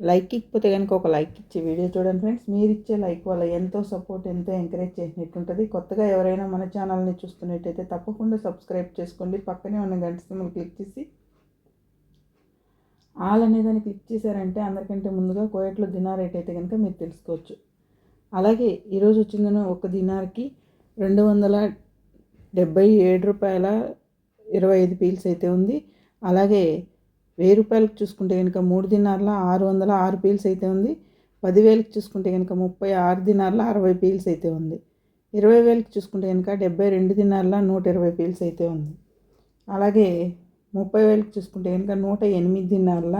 Like ఇకపోతే కనుక ఒక లైక్ ఇచ్చే వీడియో చూడండి ఫ్రెండ్స్. మీరు ఇచ్చే లైక్ వల్ల ఎంతో సపోర్ట్ ఎంతో ఎంకరేజ్ చేసినట్టుంటుంది. కొత్తగా ఎవరైనా మన ఛానల్ని చూస్తున్నట్టయితే తప్పకుండా సబ్స్క్రైబ్ చేసుకోండి. పక్కనే ఉన్న గంట సింబల్ క్లిక్ చేసి ఆల్ అనేదాన్ని క్లిక్ చేశారంటే అందరికంటే ముందుగా కోయట్లో దినార్ రేట్ అయితే కనుక మీరు తెలుసుకోవచ్చు. అలాగే ఈరోజు వచ్చిందను ఒక దినార్కి రెండు వందల డెబ్బై ఏడు రూపాయల ఇరవై ఐదు పీల్స్ అయితే ఉంది. అలాగే వెయ్యి రూపాయలకు చూసుకుంటే కనుక మూడు దినార్ల ఆరు వందల ఆరు పీల్స్ అయితే ఉంది. పదివేలకు చూసుకుంటే కనుక ముప్పై ఆరు దినార్ల అరవై పీల్స్ అయితే ఉంది. ఇరవై వేలకు చూసుకుంటే కనుక డెబ్బై రెండు దినార్ల నూట ఇరవై పీల్స్ అయితే ఉంది. అలాగే ముప్పై వేలకు చూసుకుంటే కనుక నూట ఎనిమిది దినార్ల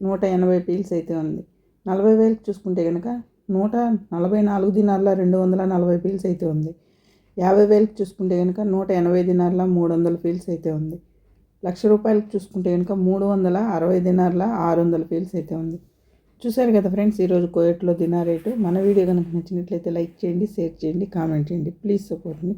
నూట ఎనభై పీల్స్ అయితే ఉంది. నలభై వేలకు చూసుకుంటే కనుక నూట నలభై నాలుగు దినార్ల రెండు వందల నలభై పీల్స్ అయితే ఉంది. యాభై వేలకు చూసుకుంటే కనుక నూట ఎనభై దినార్ల మూడు వందల పీల్స్ అయితే ఉంది. లక్ష రూపాయలకు చూసుకుంటే కనుక మూడు వందల అరవై దినార్ల ఆరు వందల పీల్స్ అయితే ఉంది. చూసారు కదా ఫ్రెండ్స్ ఈరోజు కోయట్లో దినార్ రేటు. మన వీడియో కనుక నచ్చినట్లయితే లైక్ చేయండి షేర్ చేయండి కామెంట్ చేయండి. Please support me.